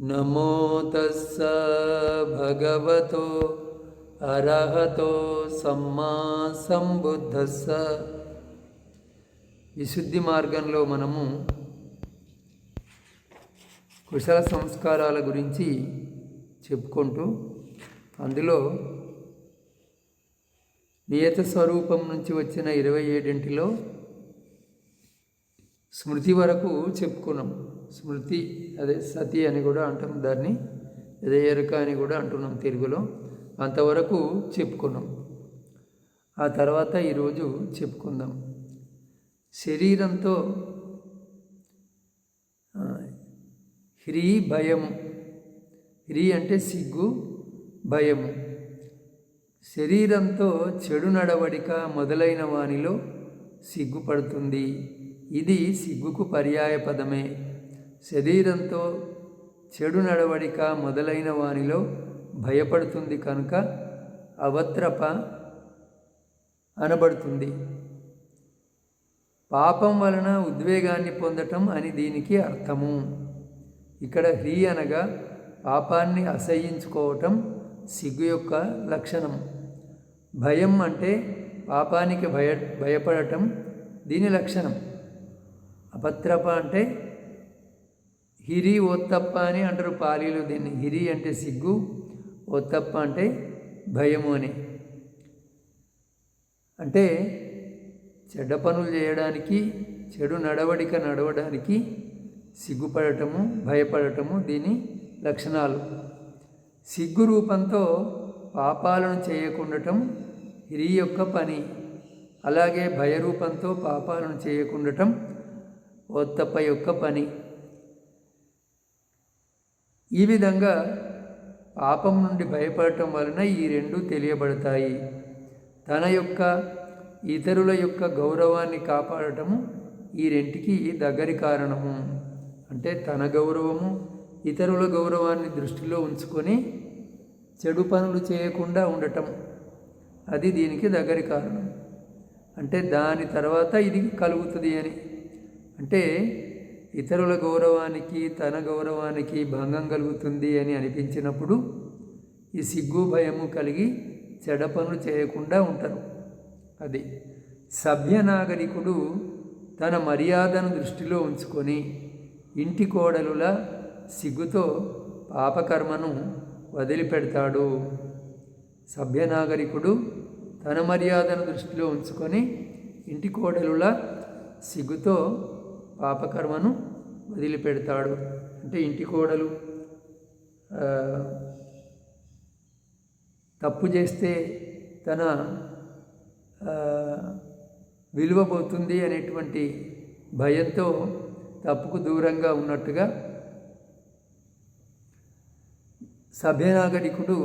నమోతస్స భగవతో అర్హతో సమ్మా సంబుద్ధస్స. విశుద్ధి మార్గంలో మనము కుశల సంస్కారాల గురించి చెప్పుకుంటూ అందులో నియత స్వరూపం నుంచి వచ్చిన ఇరవై ఏడింటిలో స్మృతి వరకు చెప్పుకున్నాం. స్మృతి అదే సతి అని కూడా అంటాం దాన్ని అదే ఎరుక అని కూడా అంటున్నాం తెలుగులో. అంతవరకు చెప్పుకున్నాం. ఆ తర్వాత ఈరోజు చెప్పుకుందాం. శరీరంతో హ్రీ భయము హ్రీ అంటే సిగ్గు భయము శరీరంతో చెడు నడవడిక మొదలైన వానిలో సిగ్గుపడుతుంది. ఇది సిగ్గుకు పర్యాయ పదమే శరీరంతో చెడు నడవడిక మొదలైన వానిలో భయపడుతుంది కనుక అవత్రప అనబడుతుంది. పాపం వలన ఉద్వేగాన్ని పొందటం అని దీనికి అర్థము. ఇక్కడ హ్రీ అనగా పాపాన్ని అసహ్యించుకోవటం సిగ్గు యొక్క లక్షణం. భయం అంటే పాపానికి భయ భయపడటం దీని లక్షణం. అపత్రప అంటే హిరి ఓత్తప్ప అని అంటారు పాలీలు దీన్ని. హిరి అంటే సిగ్గు ఓత్తప్ప అంటే భయము అని. అంటే చెడ్డ పనులు చేయడానికి చెడు నడవడిక నడవడానికి సిగ్గుపడటము భయపడటము దీని లక్షణాలు. సిగ్గు రూపంతో పాపాలను చేయకుండటం హిరి యొక్క పని. అలాగే భయరూపంతో పాపాలను చేయకుండటం ఓత్తప్ప యొక్క పని. ఈ విధంగా పాపం నుండి భయపడటం వలన ఈ రెండు తెలియబడతాయి. తన యొక్క ఇతరుల యొక్క గౌరవాన్ని కాపాడటము ఈ రెంటికి దగ్గరి కారణము. అంటే తన గౌరవము ఇతరుల గౌరవాన్ని దృష్టిలో ఉంచుకొని చెడు పనులు చేయకుండా ఉండటం. అది దీనికి దగ్గరి కారణం. అంటే దాని తర్వాత ఇది కలుగుతుంది అని. అంటే ఇతరుల గౌరవానికి తన గౌరవానికి భంగం కలుగుతుంది అని అనిపించినప్పుడు ఈ సిగ్గు భయము కలిగి చెడ పనులు చేయకుండా ఉంటారు. అది సభ్య నాగరికుడు తన మర్యాదను దృష్టిలో ఉంచుకొని ఇంటి కోడలుల సిగ్గుతో పాపకర్మను వదిలిపెడతాడు. సభ్య నాగరికుడు తన మర్యాదను దృష్టిలో ఉంచుకొని ఇంటి కోడలుల సిగ్గుతో పాపకర్మను వదిలిపెడతాడు. అంటే ఇంటి కోడలు తప్పు చేస్తే తన విలువబోతుంది విలువ అనేటువంటి భయంతో తప్పుకు దూరంగా ఉన్నట్టుగా సభ్యనాగరికుడు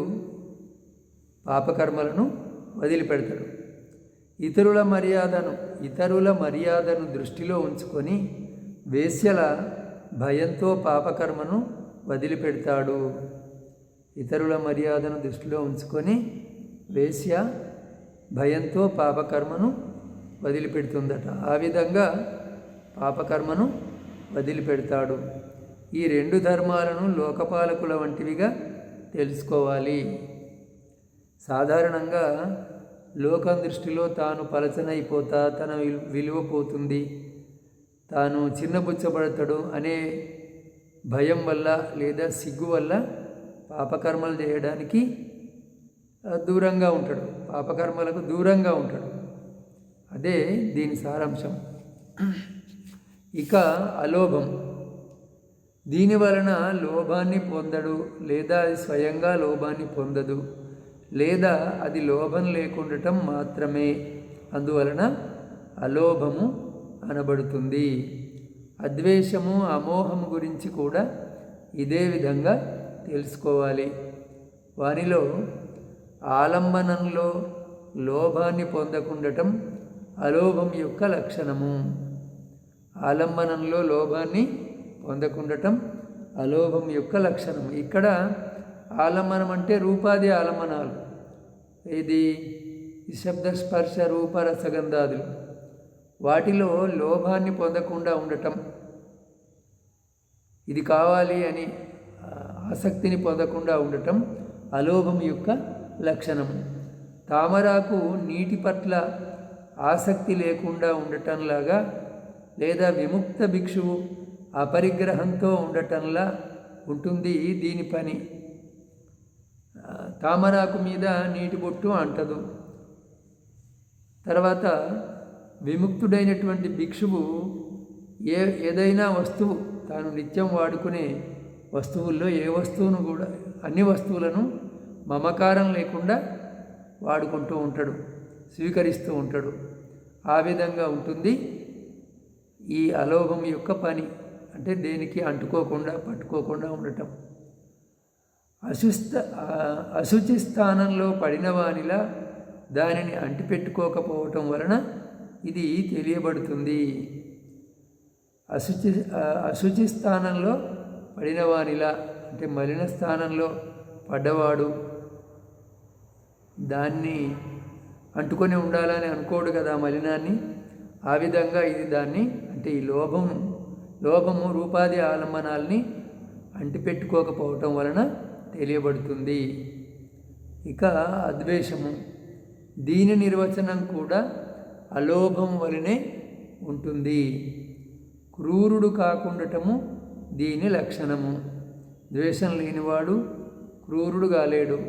పాపకర్మలను వదిలిపెడతాడు. ఇతరుల మర్యాదను ఇతరుల మర్యాదను దృష్టిలో ఉంచుకొని వేశ్యల భయంతో పాపకర్మను వదిలిపెడతాడు. ఇతరుల మర్యాదను దృష్టిలో ఉంచుకొని వేశ్య భయంతో పాపకర్మను వదిలిపెడుతుందట. ఆ విధంగా పాపకర్మను వదిలిపెడతాడు. ఈ రెండు ధర్మాలను లోకపాలకుల వంటివిగా తెలుసుకోవాలి. సాధారణంగా లోకం దృష్టిలో తాను పలచనైపోతా తన విలువ పోతుంది. తాను చిన్నబుచ్చబడతాడు అనే భయం వల్ల లేదా సిగ్గు వల్ల పాపకర్మలు చేయడానికి దూరంగా ఉంటాడు. పాపకర్మలకు దూరంగా ఉంటాడు. అదే దీని సారాంశం. ఇక అలోభం. దీని వలన లోభాన్ని పొందడు లేదా అది స్వయంగా లోభాన్ని పొందదు లేదా అది లోభం లేకుండటం మాత్రమే. అందువలన అలోభము అనబడుతుంది. అద్వేషము అమోహము గురించి కూడా ఇదే విధంగా తెలుసుకోవాలి. వానిలో ఆలంబనంలో లోభాన్ని పొందకుండటం అలోభం యొక్క లక్షణము. ఆలంబనంలో లోభాన్ని పొందకుండటం అలోభం యొక్క లక్షణం ఇక్కడ ఆలంబనం అంటే రూపాది ఆలంబనాలు. ఇది శబ్ద స్పర్శ రూపరసగంధాదులు వాటిలో లోభాన్ని పొందకుండా ఉండటం. ఇది కావాలి అని ఆసక్తిని పొందకుండా ఉండటం అలోభం యొక్క లక్షణం. తామరాకు నీటి పట్ల ఆసక్తి లేకుండా ఉండటంలాగా లేదా విముక్త భిక్షువు అపరిగ్రహంతో ఉండటంలా ఉంటుంది దీని పని. తామరాకు మీద నీటి బొట్టు అంటదు. తర్వాత విముక్తుడైనటువంటి భిక్షువు ఏ ఏదైనా వస్తువు తాను నిత్యం వాడుకునే వస్తువుల్లో ఏ వస్తువును కూడా అన్ని వస్తువులను మమకారం లేకుండా వాడుకుంటూ ఉంటాడు స్వీకరిస్తూ ఉంటాడు. ఆ విధంగా ఉంటుంది ఈ అలోభం యొక్క పని. అంటే దేనికి అంటుకోకుండా పట్టుకోకుండా ఉండటం. అశుస్థ అశుచి స్థానంలో పడిన వానిలా దానిని అంటిపెట్టుకోకపోవటం వలన ఇది తెలియబడుతుంది. అశుచి అశుచి స్థానంలో పడినవానిలా అంటే మలిన స్థానంలో పడ్డవాడు దాన్ని అంటుకొని ఉండాలని అనుకోడు కదా మలినాన్ని. ఆ విధంగా ఇది దాన్ని అంటే ఈ లోభము లోభము రూపాది ఆలంబనాల్ని అంటిపెట్టుకోకపోవటం వలన తెలియబడుతుంది. ఇక అద్వేషము. దీని నిర్వచనం కూడా అలోభం వలనే ఉంటుంది. క్రూరుడు కాకుండటము దీని లక్షణము. ద్వేషం లేనివాడు క్రూరుడు కాలేడు.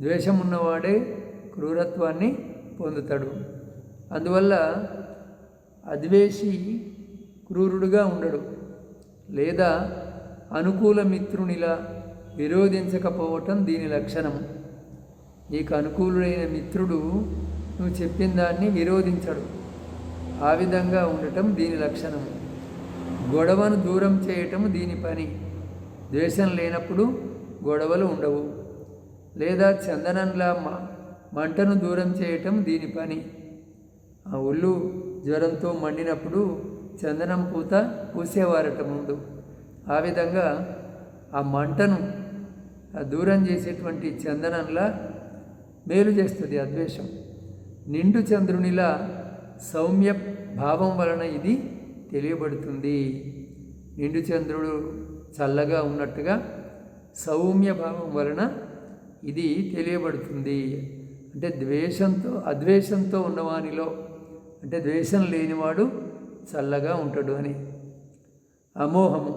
ద్వేషం ఉన్నవాడే క్రూరత్వాన్ని పొందుతాడు. అందువల్ల అద్వేషి క్రూరుడుగా ఉండడు లేదా అనుకూల మిత్రునిలా విరోధించకపోవటం దీని లక్షణం నీకు అనుకూలుడైన మిత్రుడు నువ్వు చెప్పిన దాన్ని విరోధించడు. ఆ విధంగా ఉండటం దీని లక్షణం. గొడవను దూరం చేయటం దీని పని. ద్వేషం లేనప్పుడు గొడవలు ఉండవు. లేదా చందనంలా మంటను దూరం చేయటం దీని పని. ఆ ఒళ్ళు జ్వరంతో మండినప్పుడు చందనం పూత పూసేవారట ముందు. ఆ విధంగా ఆ మంటను ఆ దూరం చేసేటువంటి చందనంలా మేలు చేస్తుంది అద్వేషం నిండు చంద్రునిలా సౌమ్య భావం వలన ఇది తెలియబడుతుంది. నిండు చంద్రుడు చల్లగా ఉన్నట్టుగా సౌమ్య భావం వలన ఇది తెలియబడుతుంది. అంటే ద్వేషంతో అద్వేషంతో ఉన్నవానిలో అంటే ద్వేషం లేనివాడు చల్లగా ఉంటాడు అని. అమోహము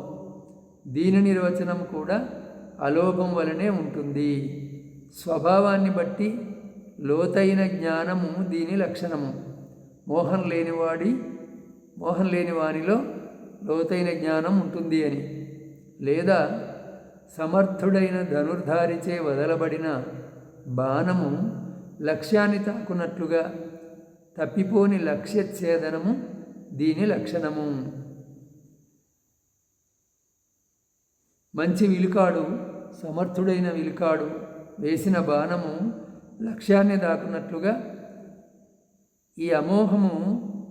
దీని నిర్వచనం కూడా అలోభం వలనే ఉంటుంది. స్వభావాన్ని బట్టి లోతైన జ్ఞానము దీని లక్షణము. మోహం లేనివాడి మోహం లేని వానిలో లోతైన జ్ఞానం ఉంటుంది అని. లేదా సమర్థుడైన ధనుర్ధారిచే వదలబడిన బాణము లక్ష్యాన్ని తాకున్నట్లుగా తప్పిపోని లక్ష్యఛేదనము దీని లక్షణము. మంచి విలుకాడు సమర్థుడైన విలుకాడు వేసిన బాణము లక్ష్యాన్ని దాకున్నట్లుగా ఈ అమోహము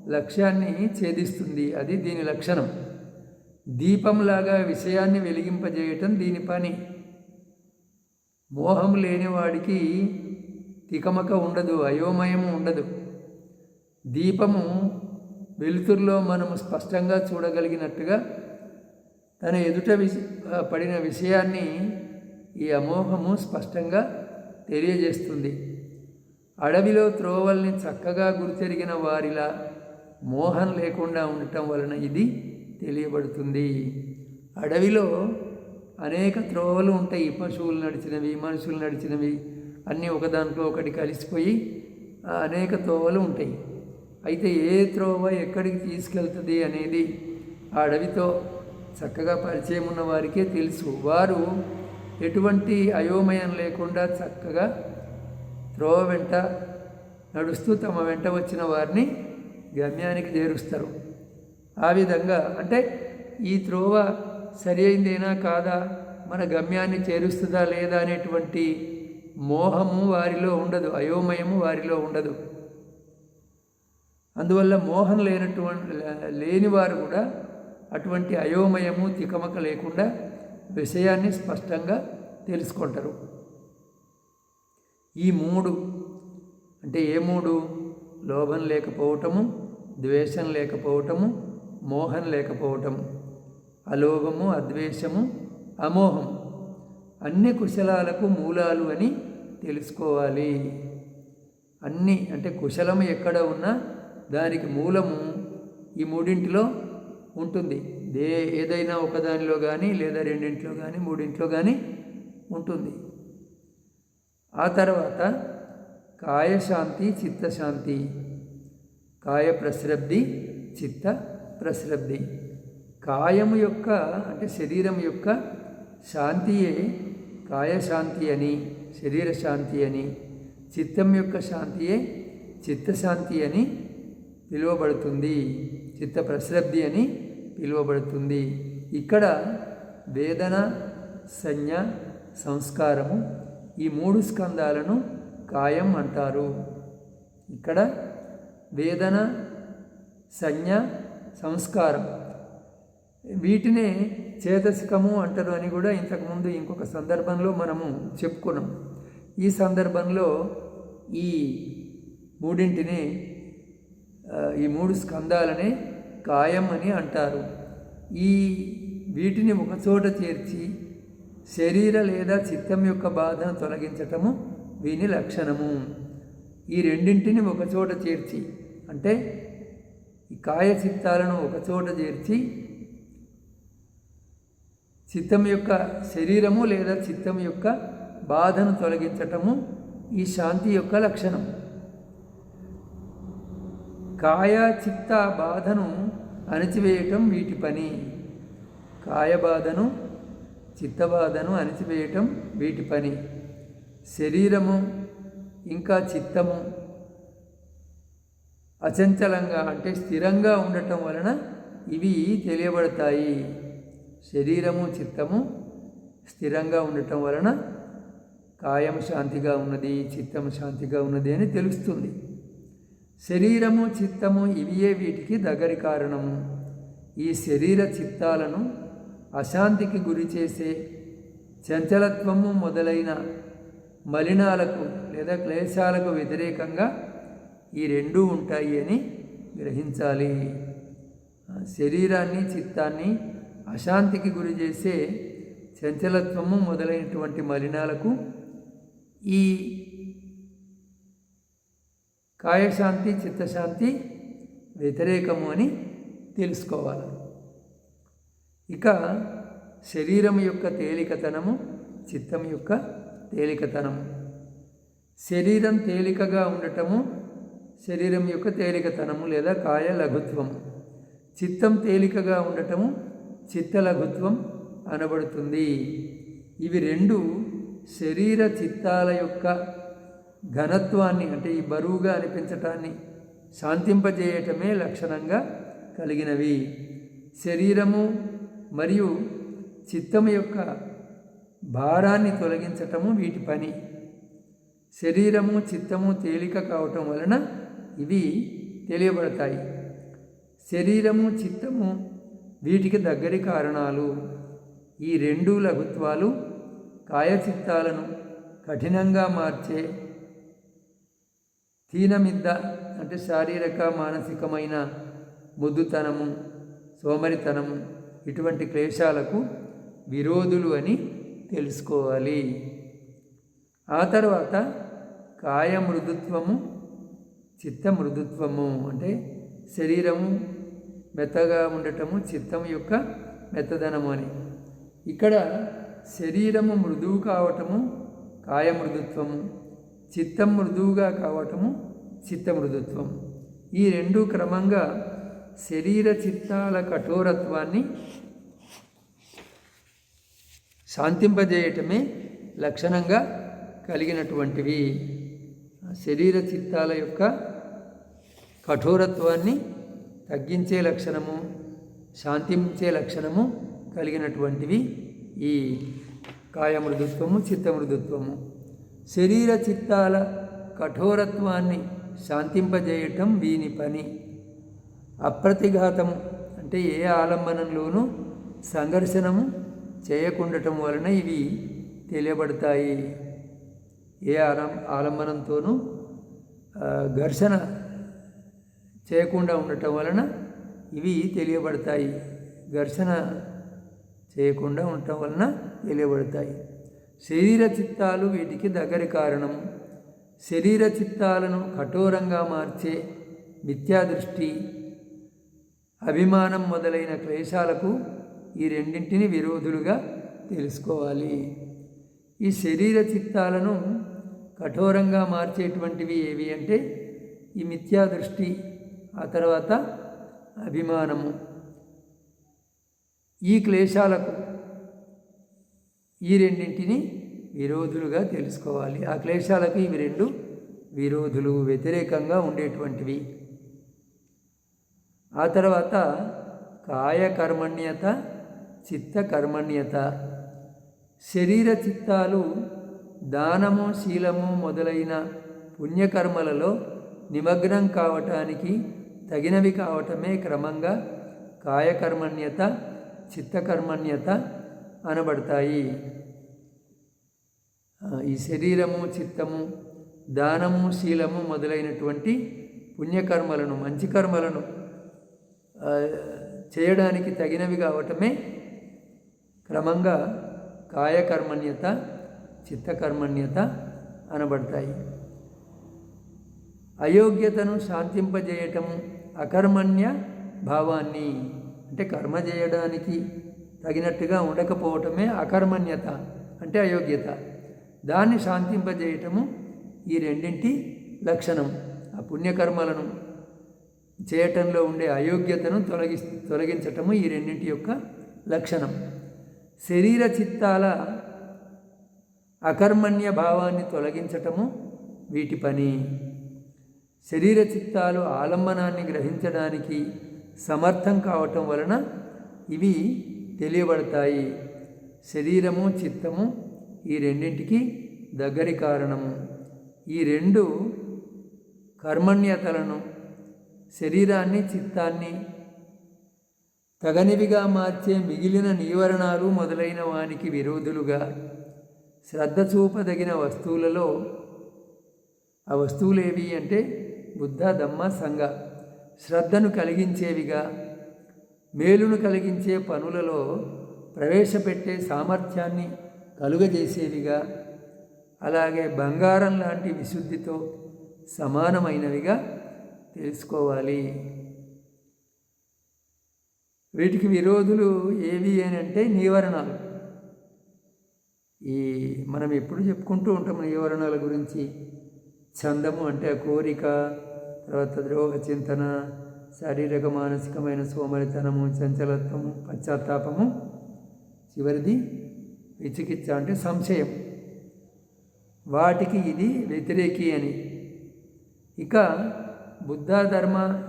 లక్ష్యాన్ని ఛేదిస్తుంది. అది దీని లక్షణం. దీపంలాగా విషయాన్ని వెలిగింపజేయటం దీని పని. మోహం లేనివాడికి తికమక ఉండదు అయోమయము ఉండదు. దీపము వెలుతురులో మనము స్పష్టంగా చూడగలిగినట్టుగా తన ఎదుట విష పడిన విషయాన్ని ఈ అమోహము స్పష్టంగా తెలియజేస్తుంది. అడవిలో త్రోవల్ని చక్కగా గురిచెరిగిన వారిలా మోహం లేకుండా ఉండటం వలన ఇది తెలియబడుతుంది. అడవిలో అనేక త్రోవలు ఉంటాయి. పశువులు నడిచినవి మనుషులు నడిచినవి అన్నీ ఒకదాంట్లో ఒకటి కలిసిపోయి అనేక త్రోవలు ఉంటాయి. అయితే ఏ త్రోవ ఎక్కడికి తీసుకెళ్తుంది అనేది ఆ అడవితో చక్కగా పరిచయం ఉన్న వారికే తెలుసు. వారు ఎటువంటి అయోమయం లేకుండా చక్కగా త్రోవ వెంట నడుస్తూ తమ వెంట వచ్చిన వారిని గమ్యానికి చేరుస్తారు. ఆ విధంగా అంటే ఈ త్రోవ సరి అయిందేనా కాదా? మన గమ్యాన్ని చేరుస్తుందా లేదా అనేటువంటి మోహము వారిలో ఉండదు అయోమయము వారిలో ఉండదు. అందువల్ల మోహం లేనటువంటి లేనివారు కూడా అటువంటి అయోమయము తికమక లేకుండా విషయాన్ని స్పష్టంగా తెలుసుకుంటారు. ఈ మూడు అంటే ఏ మూడు? లోభం లేకపోవటము ద్వేషం లేకపోవటము మోహం లేకపోవటము. అలోభము అద్వేషము అమోహం. అన్ని కుశలాలకు మూలాలు అని తెలుసుకోవాలి. అన్ని అంటే కుశలము ఎక్కడ ఉన్నా దానికి మూలము ఈ మూడింటిలో ఉంటుంది. దే ఏదైనా ఒకదానిలో కానీ లేదా రెండింటిలో కానీ మూడింట్లో కానీ ఉంటుంది. ఆ తర్వాత కాయశాంతి చిత్తశాంతి. కాయ ప్రశ్రబ్ది చిత్త ప్రశ్రబ్ది కాయము యొక్క అంటే శరీరం యొక్క శాంతియే కాయశాంతి అని శరీర శాంతి అని. చిత్తం యొక్క శాంతియే చిత్తశాంతి అని పిలువబడుతుంది. చిత్త ప్రశ్రబ్ది అని పిలువబడుతుంది. ఇక్కడ వేదన సంజ్ఞ సంస్కారము ఈ మూడు స్కందాలను కాయం అంటారు. ఇక్కడ వేదన సంజ్ఞ సంస్కారం వీటినే చేతసికము అంటారు అని కూడా ఇంతకుముందు ఇంకొక సందర్భంలో మనము చెప్పుకున్నాం. ఈ సందర్భంలో ఈ మూడింటిని ఈ మూడు స్కందాలనే కాయం అని అంటారు. ఈ వీటిని ఒకచోట చేర్చి శరీర లేదా చిత్తం యొక్క బాధను తొలగించటము వీని లక్షణము. ఈ రెండింటిని ఒకచోట చేర్చి అంటే ఈ కాయ చిత్తాలను ఒకచోట చేర్చి చిత్తం యొక్క శరీరము లేదా చిత్తం యొక్క బాధను తొలగించటము ఈ శాంతి యొక్క లక్షణం కాయ చిత్త బాధను అణిచివేయటం వీటి పని. కాయబాధను చిత్తబాధను అణిచివేయటం వీటి పని. శరీరము ఇంకా చిత్తము అచంచలంగా అంటే స్థిరంగా ఉండటం వలన ఇవి తెలియబడతాయి. శరీరము చిత్తము స్థిరంగా ఉండటం వలన కాయం శాంతిగా ఉన్నది చిత్తము శాంతిగా ఉన్నది అని తెలుస్తుంది. శరీరము చిత్తము ఇవియే వీటికి దగ్గరి కారణము. ఈ శరీర చిత్తాలను అశాంతికి గురి చేసే చంచలత్వము మొదలైన మలినాలకు లేదా క్లేశాలకు వ్యతిరేకంగా ఈ రెండూ ఉంటాయి అని గ్రహించాలి. శరీరాన్ని చిత్తాన్ని అశాంతికి గురి చేసే చంచలత్వము మొదలైనటువంటి మలినాలకు ఈ కాయశాంతి చిత్తశాంతి వ్యతిరేకము అని తెలుసుకోవాలి. ఇక శరీరం యొక్క తేలికతనము చిత్తం యొక్క తేలికతనము. శరీరం తేలికగా ఉండటము శరీరం యొక్క తేలికతనము లేదా కాయ లఘుత్వం చిత్తం తేలికగా ఉండటము చిత్త లఘుత్వం అనబడుతుంది. ఇవి రెండు శరీర చిత్తాల యొక్క ఘనత్వాన్ని అంటే ఈ బరువుగా అనిపించటాన్ని శాంతింపజేయటమే లక్షణంగా కలిగినవి. శరీరము మరియు చిత్తము యొక్క భారాన్ని తొలగించటము వీటి పని. శరీరము చిత్తము తేలిక కావటం వలన ఇవి తెలియబడతాయి. శరీరము చిత్తము వీటికి దగ్గరి కారణాలు. ఈ రెండు లఘుత్వాలు కాయచిత్తాలను కఠినంగా మార్చే హీనమిద్ద అంటే శారీరక మానసికమైన ముద్దుతనము సోమరితనము ఇటువంటి క్లేశాలకు విరోధులు అని తెలుసుకోవాలి. ఆ తర్వాత కాయ మృదుత్వము చిత్త మృదుత్వము అంటే శరీరము మెత్తగా ఉండటము చిత్తం యొక్క మెత్తదనము అని. ఇక్కడ శరీరము మృదువు కావటము కాయ మృదుత్వము చిత్తం మృదువుగా కావటము చిత్త మృదుత్వం. ఈ రెండు క్రమంగా శరీర చిత్తాల కఠోరత్వాన్ని శాంతింపజేయటమే లక్షణంగా కలిగినటువంటివి. శరీర చిత్తాల యొక్క కఠోరత్వాన్ని తగ్గించే లక్షణము శాంతించే లక్షణము కలిగినటువంటివి ఈ కాయమృదుత్వము చిత్తమృదుత్వము శరీర చిత్తాల కఠోరత్వాన్ని శాంతింపజేయటం వీని పని. అప్రతిఘాతము అంటే ఏ ఆలంబనంలోనూ సంఘర్షణము చేయకుండటం వలన ఇవి తెలియబడతాయి. ఏ ఆలం ఆలంబనంతోనూ ఘర్షణ చేయకుండా ఉండటం వలన ఇవి తెలియబడతాయి. ఘర్షణ చేయకుండా ఉండటం వలన తెలియబడతాయి. శరీర చిత్తాలు వీటికి దగ్గరి కారణం. శరీర చిత్తాలను కఠోరంగా మార్చే మిథ్యాదృష్టి అభిమానం మొదలైన క్లేశాలకు ఈ రెండింటిని విరోధులుగా తెలుసుకోవాలి. ఈ శరీర చిత్తాలను కఠోరంగా మార్చేటువంటివి ఏవి అంటే ఈ మిథ్యా దృష్టి ఆ తర్వాత అభిమానము. ఈ క్లేశాలకు ఈ రెండింటిని విరోధులుగా తెలుసుకోవాలి. ఆ క్లేశాలకు ఇవి రెండు విరోధులు వ్యతిరేకంగా ఉండేటువంటివి. ఆ తర్వాత కాయకర్మణ్యత చిత్తకర్మణ్యత. శరీర చిత్తాలు దానము శీలము మొదలైన పుణ్యకర్మలలో నిమగ్నం కావటానికి తగినవి కావటమే క్రమంగా కాయకర్మణ్యత చిత్తకర్మణ్యత అనబడతాయి. ఈ శరీరము చిత్తము దానము శీలము మొదలైనటువంటి పుణ్యకర్మలను మంచి కర్మలను చేయడానికి తగినవి కావటమే క్రమంగా కాయకర్మణ్యత చిత్తకర్మణ్యత అనబడతాయి. అయోగ్యతను శాంతింపజేయటము అకర్మణ్య భావాన్ని అంటే కర్మ చేయడానికి తగినట్టుగా ఉండకపోవటమే అకర్మణ్యత అంటే అయోగ్యత. దాన్ని శాంతింపజేయటము ఈ రెండింటి లక్షణం. ఆ పుణ్యకర్మలను చేయటంలో ఉండే అయోగ్యతను తొలగి తొలగించటము ఈ రెండింటి యొక్క లక్షణం. శరీర చిత్తాల అకర్మణ్య భావాన్ని తొలగించటము వీటి పని. శరీర చిత్తాలు ఆలంబనాన్ని గ్రహించడానికి సమర్థం కావటం వలన ఇవి తెలియబడతాయి. శరీరము చిత్తము ఈ రెండింటికి దగ్గరి కారణము ఈ రెండు కర్మణ్యతలను శరీరాన్ని చిత్తాన్ని తగనివిగా మార్చే మిగిలిన నీవరణాలు మొదలైన వానికి విరోధులుగా శ్రద్ధ చూపదగిన వస్తువులలో ఆ వస్తువులు ఏవి అంటే బుద్ధ దమ్మ సంఘ. శ్రద్ధను కలిగించేవిగా మేలును కలిగించే పనులలో ప్రవేశపెట్టే సామర్థ్యాన్ని కలుగజేసేవిగా అలాగే బంగారం లాంటి విశుద్ధితో సమానమైనవిగా తెలుసుకోవాలి. వీటికి విరోధులు ఏవి అని అంటే నీవరణాలు. ఈ మనం ఎప్పుడు చెప్పుకుంటూ ఉంటాం నివారణల గురించి. చందము అంటే కోరిక తర్వాత ద్రోహ చింతన శారీరక మానసికమైన సోమరితనము చంచలత్వము పశ్చాత్తాపము చివరిది విచికిత్స అంటే సంశయం. వాటికి ఇది వ్యతిరేకి అని. ఇక బుద్ధాధర్మ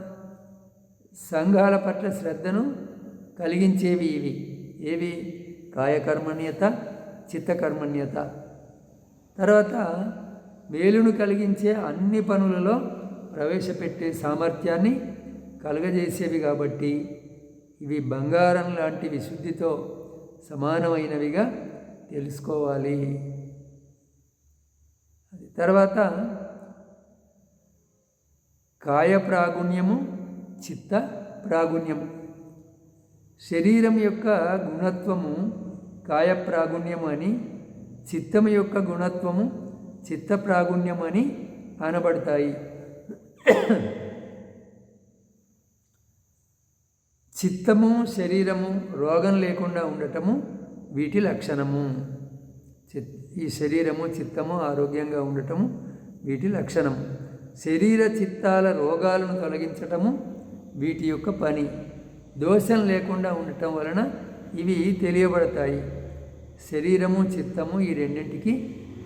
సంఘాల పట్ల శ్రద్ధను కలిగించేవి ఇవి. ఏవి? కాయకర్మణ్యత చిత్తకర్మణ్యత. తర్వాత మేలును కలిగించే అన్ని పనులలో ప్రవేశపెట్టే సామర్థ్యాన్ని కలగజేసేవి కాబట్టి ఇవి బంగారం లాంటి విశుద్ధితో సమానమైనవిగా తెలుసుకోవాలి. అది తర్వాత కాయ ప్రాగుణ్యము చిత్త ప్రాగుణ్యము శరీరం యొక్క గుణత్వము కాయ ప్రాగుణ్యము అని చిత్తము యొక్క గుణత్వము చిత్త ప్రాగుణ్యం అని అనబడతాయి. చిత్తము శరీరము రోగం లేకుండా ఉండటము వీటి లక్షణము. ఈ శరీరము చిత్తము ఆరోగ్యంగా ఉండటము వీటి లక్షణం శరీర చిత్తాల రోగాలను తొలగించటము వీటి యొక్క పని. దోషం లేకుండా ఉండటం వలన ఇవి తెలియబడతాయి. శరీరము చిత్తము ఈ రెండింటికి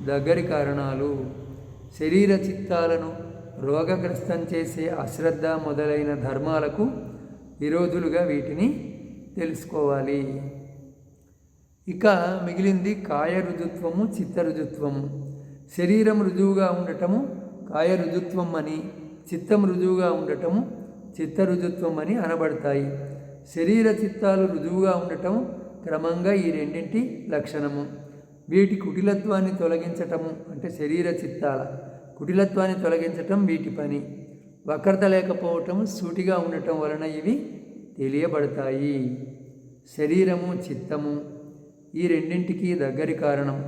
దగ్గరి కారణాలు. శరీర చిత్తాలను రోగగ్రస్తం చేసే అశ్రద్ధ మొదలైన ధర్మాలకు విరోధులుగా వీటిని తెలుసుకోవాలి. ఇక మిగిలింది కాయ రుజుత్వము చిత్త రుజుత్వము. శరీరం రుజువుగా ఉండటము కాయ రుజుత్వం అని చిత్తం రుజువుగా ఉండటము చిత్త రుజుత్వం అని అనబడతాయి. శరీర చిత్తాలు రుజువుగా ఉండటం క్రమంగా ఈ రెండింటి లక్షణము. వీటి కుటిలత్వాన్ని తొలగించటము అంటే శరీర చిత్తాల కుటిలత్వాన్ని తొలగించటం వీటి పని. వక్రత లేకపోవటం సూటిగా ఉండటం వలన ఇవి తెలియబడతాయి. శరీరము చిత్తము ఈ రెండింటికి దగ్గరి కారణం.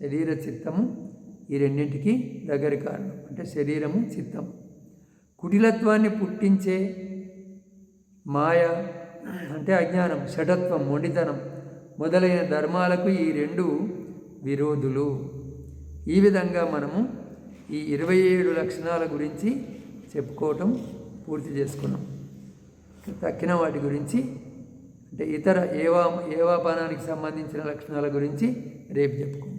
శరీర చిత్తము ఈ రెండింటికి దగ్గరి కారణం. అంటే శరీరము చిత్తం. కుటిలత్వాన్ని పుట్టించే మాయ అంటే అజ్ఞానం షటత్వం మొండితనం మొదలైన ధర్మాలకు ఈ రెండు విరోధులు. ఈ విధంగా మనము ఈ ఇరవై ఏడు లక్షణాల గురించి చెప్పుకోవటం పూర్తి చేసుకున్నాం. తక్కిన వాటి గురించి అంటే ఇతర ఏవా ఏవాపానానికి సంబంధించిన లక్షణాల గురించి రేపు చెప్పుకుందాం.